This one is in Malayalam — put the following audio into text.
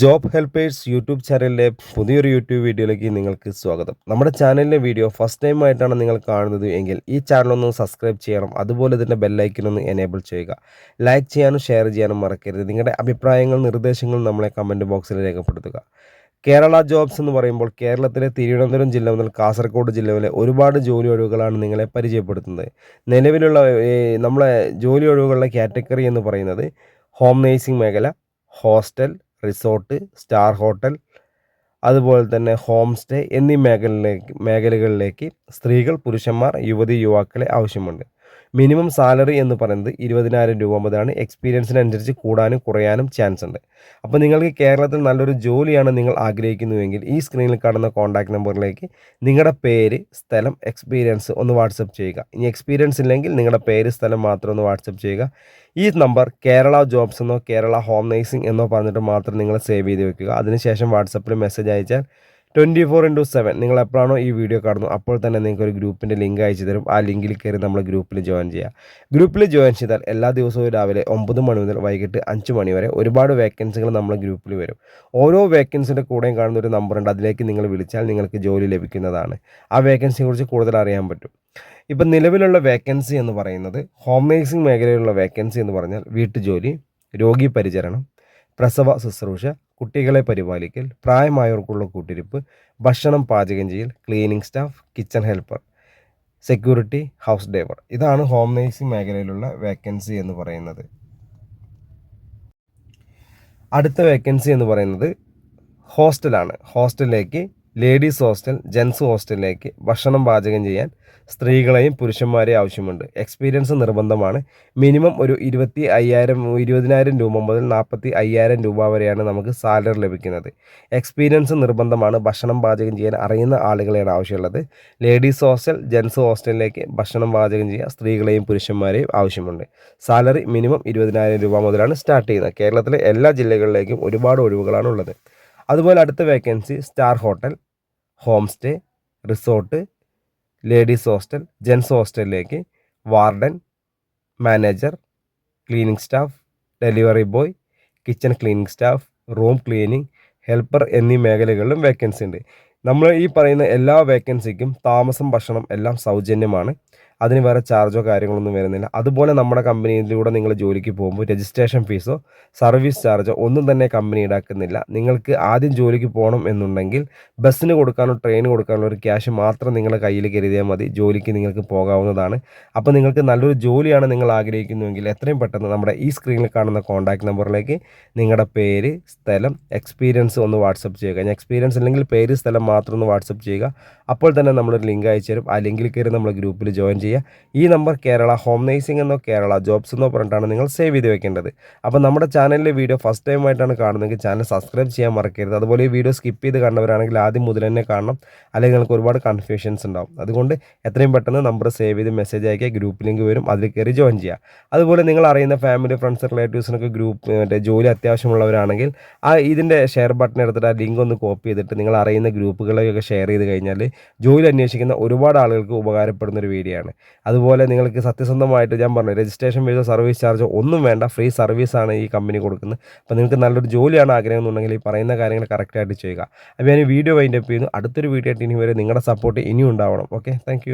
ജോബ് ഹെൽപ്പേഴ്സ് യൂട്യൂബ് ചാനലിലെ പുതിയൊരു യൂട്യൂബ് വീഡിയോയിലേക്ക് നിങ്ങൾക്ക് സ്വാഗതം. നമ്മുടെ ചാനലിലെ വീഡിയോ ഫസ്റ്റ് ടൈം ആയിട്ടാണ് നിങ്ങൾ കാണുന്നത് എങ്കിൽ ഈ ചാനലൊന്ന് സബ്സ്ക്രൈബ് ചെയ്യണം. അതുപോലെ തന്നെ ബെല്ലൈക്കനൊന്ന് എനേബിൾ ചെയ്യുക. ലൈക്ക് ചെയ്യാനും ഷെയർ ചെയ്യാനും മറക്കരുത്. നിങ്ങളുടെ അഭിപ്രായങ്ങൾ നിർദ്ദേശങ്ങൾ നമ്മളെ കമന്റ് ബോക്സിൽ രേഖപ്പെടുത്തുക. കേരള ജോബ്സ് എന്ന് പറയുമ്പോൾ കേരളത്തിലെ തിരുവനന്തപുരം ജില്ല മുതൽ കാസർഗോഡ് ജില്ല വരെ ഒരുപാട് ജോലി ഒഴിവുകളാണ് നിങ്ങളെ പരിചയപ്പെടുത്തുന്നത്. നിലവിലുള്ള നമ്മളെ ജോലി ഒഴിവുകളുടെ കാറ്റഗറി എന്ന് പറയുന്നത് ഹോം നേഴ്സിംഗ് മേഖല ഹോസ്റ്റൽ റിസോർട്ട് സ്റ്റാർ ഹോട്ടൽ അതുപോലെ തന്നെ ഹോം സ്റ്റേ എന്നീ മേഖലയിലേക്ക് മേഖലകളിലേക്ക് സ്ത്രീകൾ പുരുഷന്മാർ യുവതി യുവാക്കളെ ആവശ്യമുണ്ട്. മിനിമം സാലറി എന്ന് പറയുന്നത് ഇരുപതിനായിരം രൂപ മുതലാണ്. എക്സ്പീരിയൻസിനനുസരിച്ച് കൂടാനും കുറയാനും ചാൻസ് ഉണ്ട്. അപ്പോൾ നിങ്ങൾക്ക് കേരളത്തിൽ നല്ലൊരു ജോലിയാണ് നിങ്ങൾ ആഗ്രഹിക്കുന്നുവെങ്കിൽ ഈ സ്ക്രീനിൽ കാണുന്ന കോൺടാക്ട് നമ്പറിലേക്ക് നിങ്ങളുടെ പേര് സ്ഥലം എക്സ്പീരിയൻസ് ഒന്ന് വാട്സപ്പ് ചെയ്യുക. ഇനി എക്സ്പീരിയൻസ് ഇല്ലെങ്കിൽ നിങ്ങളുടെ പേര് സ്ഥലം മാത്രം ഒന്ന് വാട്സപ്പ് ചെയ്യുക. ഈ നമ്പർ കേരള ജോബ്സ് എന്നോ കേരള ഹോം നേഴ്സിംഗ് എന്നോ പറഞ്ഞിട്ട് മാത്രം നിങ്ങൾ സേവ് ചെയ്ത് വെക്കുക. അതിനുശേഷം വാട്സപ്പിൽ മെസ്സേജ് അയച്ചാൽ ട്വന്റി ഫോർ ഇന്റു സെവൻ നിങ്ങൾ എപ്പോഴാണോ ഈ വീഡിയോ കാണുന്നു അപ്പോൾ തന്നെ നിങ്ങൾക്ക് ഒരു ഗ്രൂപ്പിന്റെ ലിങ്ക് അയച്ചു തരും. ആ ലിങ്കിൽ കയറി നമ്മൾ ഗ്രൂപ്പിൽ ജോയിൻ ചെയ്യാം. ഗ്രൂപ്പിൽ ജോയിൻ ചെയ്താൽ എല്ലാ ദിവസവും രാവിലെ ഒമ്പത് മണി മുതൽ വൈകിട്ട് അഞ്ച് മണി വരെ ഒരുപാട് വേക്കൻസികൾ നമ്മളെ ഗ്രൂപ്പിൽ വരും. ഓരോ വേക്കൻസിന്റെ കൂടെയും കാണുന്ന ഒരു നമ്പറുണ്ട് അതിലേക്ക് നിങ്ങൾ വിളിച്ചാൽ നിങ്ങൾക്ക് ജോലി ലഭിക്കുന്നതാണ്. ആ വേക്കൻസിയെ കുറിച്ച് കൂടുതൽ അറിയാൻ പറ്റും. ഇപ്പം നിലവിലുള്ള വേക്കൻസി എന്ന് പറയുന്നത് ഹോം നേഴ്സിംഗ് മേഖലയിലുള്ള വേക്കൻസി എന്ന് പറഞ്ഞാൽ വീട്ടുജോലി രോഗി പരിചരണം പ്രസവ ശുശ്രൂഷ കുട്ടികളെ പരിപാലിക്കൽ പ്രായമായവർക്കുള്ള കൂട്ടിരിപ്പ് ഭക്ഷണം പാചകം ചെയ്യൽ cleaning staff kitchen helper security house driver. ഇതാണ് ഹോം നേഴ്സിംഗ് മേഖലയിലുള്ള വേക്കൻസി എന്ന് പറയുന്നത്. അടുത്ത വേക്കൻസി എന്ന് പറയുന്നത് ഹോസ്റ്റലാണ്. ഹോസ്റ്റലിലേക്ക് ലേഡീസ് ഹോസ്റ്റൽ ജെൻസ് ഹോസ്റ്റലിലേക്ക് ഭക്ഷണം പാചകം ചെയ്യാൻ സ്ത്രീകളെയും പുരുഷന്മാരെയും ആവശ്യമുണ്ട്. എക്സ്പീരിയൻസ് നിർബന്ധമാണ്. മിനിമം ഒരു ഇരുപത്തി അയ്യായിരം ഇരുപതിനായിരം രൂപ മുതൽ നാൽപ്പത്തി അയ്യായിരം രൂപ വരെയാണ് നമുക്ക് സാലറി ലഭിക്കുന്നത്. എക്സ്പീരിയൻസ് നിർബന്ധമാണ് ഭക്ഷണം പാചകം ചെയ്യാൻ അറിയുന്ന ആളുകളെയാണ് ആവശ്യമുള്ളത്. ലേഡീസ് ഹോസ്റ്റൽ ജെൻസ് ഹോസ്റ്റലിലേക്ക് ഭക്ഷണം പാചകം ചെയ്യാൻ സ്ത്രീകളെയും പുരുഷന്മാരെയും ആവശ്യമുണ്ട്. സാലറി മിനിമം ഇരുപതിനായിരം രൂപ മുതലാണ് സ്റ്റാർട്ട് ചെയ്യുന്നത്. കേരളത്തിലെ എല്ലാ ജില്ലകളിലേക്കും ഒരുപാട് ഒഴിവുകളാണ് ഉള്ളത് അതുപോലെ അടുത്ത vacancy star hotel home stay resort ladies hostel gents ഹോസ്റ്റലിലേക്ക് warden manager cleaning staff delivery boy kitchen cleaning staff room cleaning helper എന്നീ മേഖലകളിലും വേക്കൻസി ഉണ്ട്. നമ്മൾ ഈ പറയുന്ന എല്ലാ വേക്കൻസിക്കും താമസം ഭക്ഷണം എല്ലാം സൗജന്യമാണ്. അതിന് വേറെ ചാർജോ കാര്യങ്ങളൊന്നും വരുന്നില്ല. അതുപോലെ നമ്മുടെ കമ്പനിയിലൂടെ നിങ്ങൾ ജോലിക്ക് പോകുമ്പോൾ രജിസ്ട്രേഷൻ ഫീസോ സർവീസ് ചാർജോ ഒന്നും തന്നെ കമ്പനി ഈടാക്കുന്നില്ല. നിങ്ങൾക്ക് ആദ്യം ജോലിക്ക് പോകണം എന്നുണ്ടെങ്കിൽ ബസ്സിന് കൊടുക്കാനോ ട്രെയിന് കൊടുക്കാനോ ഒരു ക്യാഷ് മാത്രം നിങ്ങളുടെ കയ്യിൽ കരുതിയാൽ മതി. ജോലിക്ക് നിങ്ങൾക്ക് പോകാവുന്നതാണ്. അപ്പോൾ നിങ്ങൾക്ക് നല്ലൊരു ജോലിയാണ് നിങ്ങൾ ആഗ്രഹിക്കുന്നുവെങ്കിൽ എത്രയും പെട്ടെന്ന് നമ്മുടെ ഈ സ്ക്രീനിൽ കാണുന്ന കോൺടാക്ട് നമ്പറിലേക്ക് നിങ്ങളുടെ പേര് സ്ഥലം എക്സ്പീരിയൻസ് ഒന്ന് വാട്സപ്പ് ചെയ്യുക. എക്സ്പീരിയൻസ് അല്ലെങ്കിൽ പേര് സ്ഥലം മാത്രം ഒന്ന് വാട്സപ്പ് ചെയ്യുക. അപ്പോൾ തന്നെ നമ്മളൊരു ലിങ്ക് അയച്ചു തരും ആ ലിങ്കിൽ കയറി നമ്മൾ ഗ്രൂപ്പിൽ ജോയിൻ ചെയ്യുക. ഈ നമ്പർ കേരള ഹോം നേഴ്സിംഗ് എന്നോ കേരള ജോബ്സ് എന്നോ പറഞ്ഞിട്ടാണ് നിങ്ങൾ സേവ് ചെയ്ത് വെക്കേണ്ടത്. അപ്പോൾ നമ്മുടെ ചാനലിലെ വീഡിയോ ഫസ്റ്റ് ടൈം ആയിട്ടാണ് കാണുന്നതെങ്കിൽ ചാനൽ സബ്സ്ക്രൈബ് ചെയ്യാൻ മറക്കരുത്. അതുപോലെ ഈ വീഡിയോ സ്കിപ്പ് ചെയ്ത് കണ്ടവരാണെങ്കിൽ ആദ്യം മുതൽ തന്നെ കാണണം. അല്ലെങ്കിൽ നിങ്ങൾക്ക് ഒരുപാട് കൺഫ്യൂഷൻസ് ഉണ്ടാവും. അതുകൊണ്ട് എത്രയും പെട്ടെന്ന് നമ്പർ സേവ് ചെയ്ത് മെസ്സേജ് അയക്കുക. ഗ്രൂപ്പ് ലിങ്ക് വരും. അതിൽ കയറി ജോയിൻ ചെയ്യുക. അതുപോലെ നിങ്ങൾ അറിയുന്ന ഫാമിലി ഫ്രണ്ട്സ് റിലേറ്റീവ്സിനൊക്കെ ഗ്രൂപ്പ് മറ്റേ ജോലി അത്യാവശ്യമുള്ളവരാണെങ്കിൽ ആ ഇതിന്റെ ഷെയർ ബട്ടൺ എടുത്തിട്ട് ആ ലിങ്ക് ഒന്ന് കോപ്പി ചെയ്തിട്ട് നിങ്ങൾ അറിയുന്ന ഗ്രൂപ്പുകളെയൊക്കെ ഷെയർ ചെയ്ത് കഴിഞ്ഞാൽ ജോലി അന്വേഷിക്കുന്ന ഒരുപാട് ആളുകൾക്ക് ഉപകാരപ്പെടുന്ന ഒരു വീഡിയോ ആണ്. അതുപോലെ നിങ്ങൾക്ക് സത്യസന്ധമായിട്ട് ഞാൻ പറഞ്ഞു രജിസ്ട്രേഷൻ ഫീസോ സർവീസ് ചാർജ് ഒന്നും വേണ്ട ഫ്രീ സർവീസാണ് ഈ കമ്പനി കൊടുക്കുന്നത്. അപ്പോൾ നിങ്ങൾക്ക് നല്ലൊരു ജോലിയാണ് ആഗ്രഹം എന്നുണ്ടെങ്കിൽ ഈ പറയുന്ന കാര്യങ്ങൾ കറക്റ്റായിട്ട് ചെയ്യുക. അപ്പോൾ ഞാൻ വീഡിയോ വൈൻഡപ്പ് ചെയ്യുന്നു. അടുത്തൊരു വീഡിയോ ആയിട്ട് ഇനി വരെ നിങ്ങളുടെ സപ്പോർട്ട് ഇനിയും ഉണ്ടാവണം. Okay thank